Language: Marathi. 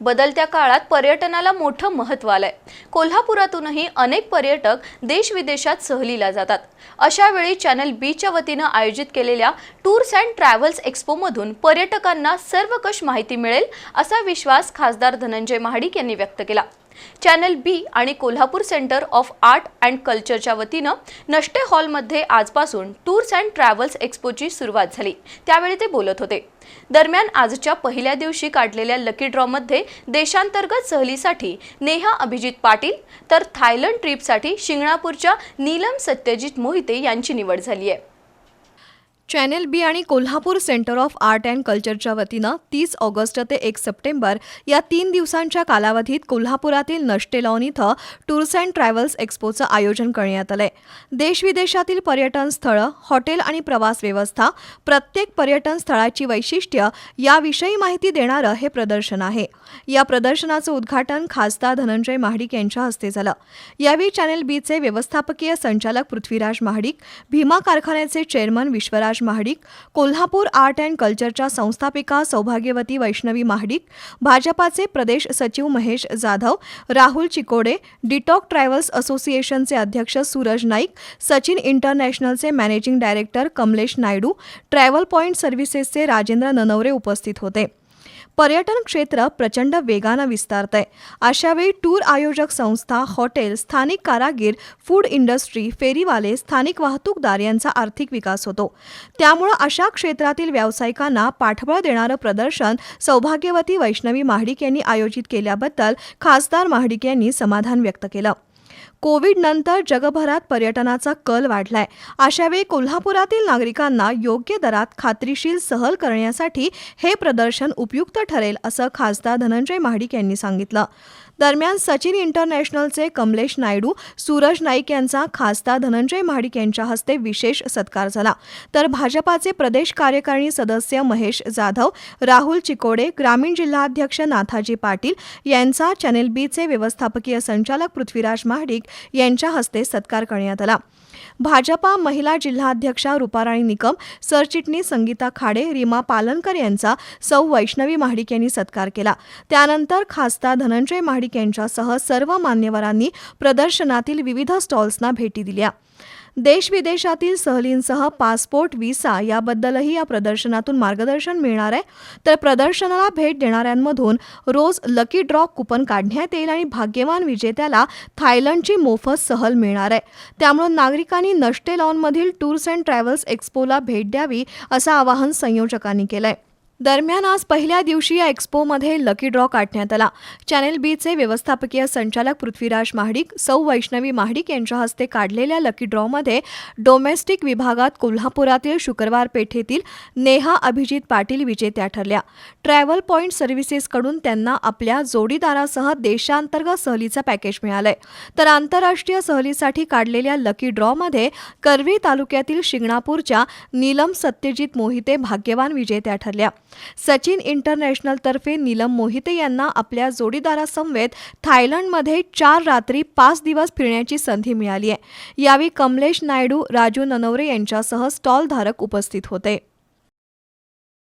बदलत्या काळात पर्यटनाला मोठं महत्त्व आलंय. कोल्हापुरातूनही अनेक पर्यटक देश विदेशात सहलीला जातात. अशा वेळी चॅनल बीच्या वतीनं आयोजित केलेल्या टूर्स अँड ट्रॅव्हल्स एक्स्पोमधून पर्यटकांना सर्वकष माहिती मिळेल असा विश्वास खासदार धनंजय महाडिक यांनी व्यक्त केला. चॅनल बी आणि Kolhapur centre of art and कल्चरच्या वतीनं नष्टे हॉलमध्ये आजपासून टूर्स अँड ट्रॅव्हल्स एक्स्पोची सुरुवात झाली. त्यावेळी ते बोलत होते. दरम्यान आजच्या पहिल्या दिवशी काढलेल्या लकी ड्रॉमध्ये देशांतर्गत सहलीसाठी नेहा अभिजित पाटील तर थायलंड ट्रिपसाठी शिंगणापूरच्या नीलम सत्यजित मोहिते यांची निवड झाली आहे. चॅनेल बी आणि Kolhapur centre of art and कल्चरच्या वतीनं तीस ऑगस्ट ते एक सप्टेंबर या तीन दिवसांच्या कालावधीत कोल्हापुरातील नष्टेलॉन इथं टूर्स अँड ट्रॅव्हल्स एक्स्पोचं आयोजन करण्यात आलंय. देशविदेशातील पर्यटन स्थळं हॉटेल आणि प्रवास व्यवस्था प्रत्येक पर्यटन स्थळाची वैशिष्ट्य याविषयी माहिती देणारं हे प्रदर्शन आहे. या प्रदर्शनाचं उद्घाटन खासदार धनंजय महाडिक यांच्या हस्ते झालं. यावेळी चॅनेल बीचे व्यवस्थापकीय संचालक पृथ्वीराज महाडिक भीमा कारखान्याचे chairman Vishwaraj Mahadik Kolhapur art and कल्चरच्या संस्थापिका सौभाग्यवती वैष्णवी महाडिक भाजपाचे प्रदेश सचिव महेश जाधव राहुल चिकोडे डिटॉक ट्रॅव्हल्स असोसिएशनचे अध्यक्ष Suraj Naik Sachin इंटरनॅशनलचे managing director Kamlesh Naidu travel point सर्व्हिसेसचे Rajendra Nanaware उपस्थित होते. पर्यटन क्षेत्र प्रचंड वेगानं विस्तारत आहे अशावेळी टूर आयोजक संस्था हॉटेल स्थानिक कारागीर फूड इंडस्ट्री फेरीवाले स्थानिक वाहतूकदार यांचा आर्थिक विकास होतो. त्यामुळं अशा क्षेत्रातील व्यावसायिकांना पाठबळ देणारं प्रदर्शन सौभाग्यवती वैष्णवी महाडिक यांनी आयोजित केल्याबद्दल खासदार महाडिक यांनी समाधान व्यक्त केलं. कोविड नंतर जगभरात पर्यटनाचा कल वाढलाय. अशावेळी कोल्हापुरातील नागरिकांना योग्य दरात खात्रीशीर सहल करण्यासाठी हे प्रदर्शन उपयुक्त ठरेल असं खासदार धनंजय महाडिक यांनी सांगितलं. दरम्यान सचिन इंटरनॅशनलचे कमलेश नायडू सूरज नाईक यांचा खासदार धनंजय महाडिक यांच्या हस्ते विशेष सत्कार झाला. तर भाजपाचे प्रदेश कार्यकारिणी सदस्य महेश जाधव राहुल चिकोडे ग्रामीण जिल्हाध्यक्ष नाथाजी पाटील यांचा चॅनेल बीचे व्यवस्थापकीय संचालक पृथ्वीराज महाडिक यांच्या हस्ते सत्कार करण्यात आला. भाजपा महिला जिल्हाध्यक्षा रुपाराणी निकम सरचिटणीस संगीता खाडे रीमा पालनकर यांचा सौ वैष्णवी महाडिक यांनी सत्कार केला. त्यानंतर खासदार धनंजय महाडिक यांच्यासह सर्व मान्यवरांनी प्रदर्शनातील विविध स्टॉल्सना भेटी दिल्या. देश विदेशातील सहलींसह पासपोर्ट व्हिसा याबद्दलही या प्रदर्शनातून मार्गदर्शन मिळणार आहे. तर प्रदर्शनाला भेट देणाऱ्यांमधून रोज लकी ड्रॉ कुपन काढण्यात येईल आणि भाग्यवान विजेत्याला थायलंडची मोफत सहल मिळणार आहे. त्यामुळे नागरिकांनी नष्टे लॉनमधील टूर्स अँड ट्रॅव्हल्स एक्स्पोला भेट द्यावी असं आवाहन संयोजकांनी केलं आहे दरम्यान आज पहिल्या दिवशी या एक्स्पोमध्ये लकी ड्रॉ काढण्यात आला. चॅनेल बीचे व्यवस्थापकीय संचालक पृथ्वीराज महाडिक सौ वैष्णवी महाडिक यांच्या हस्ते काढलेल्या लकी ड्रॉमध्ये डोमेस्टिक विभागात कोल्हापुरातील शुक्रवार पेठेतील नेहा अभिजित पाटील विजेत्या ठरल्या. ट्रॅव्हल पॉईंट सर्व्हिसेसकडून त्यांना आपल्या जोडीदारासह देशांतर्गत सहलीचं पॅकेज मिळालंय. तर आंतरराष्ट्रीय सहलीसाठी काढलेल्या लकी ड्रॉमध्ये करवी तालुक्यातील शिंगणापूरच्या नीलम सत्यजित मोहिते भाग्यवान विजेत्या ठरल्या. सचिन इंटरनॅशनलतर्फे नीलम मोहिते यांना आपल्या जोडीदारासमवेत थायलंडमध्ये चार रात्री पाच दिवस फिरण्याची संधी मिळाली आहे. यावेळी कमलेश नायडू राजू ननवरे यांच्यासह स्टॉलधारक उपस्थित होते.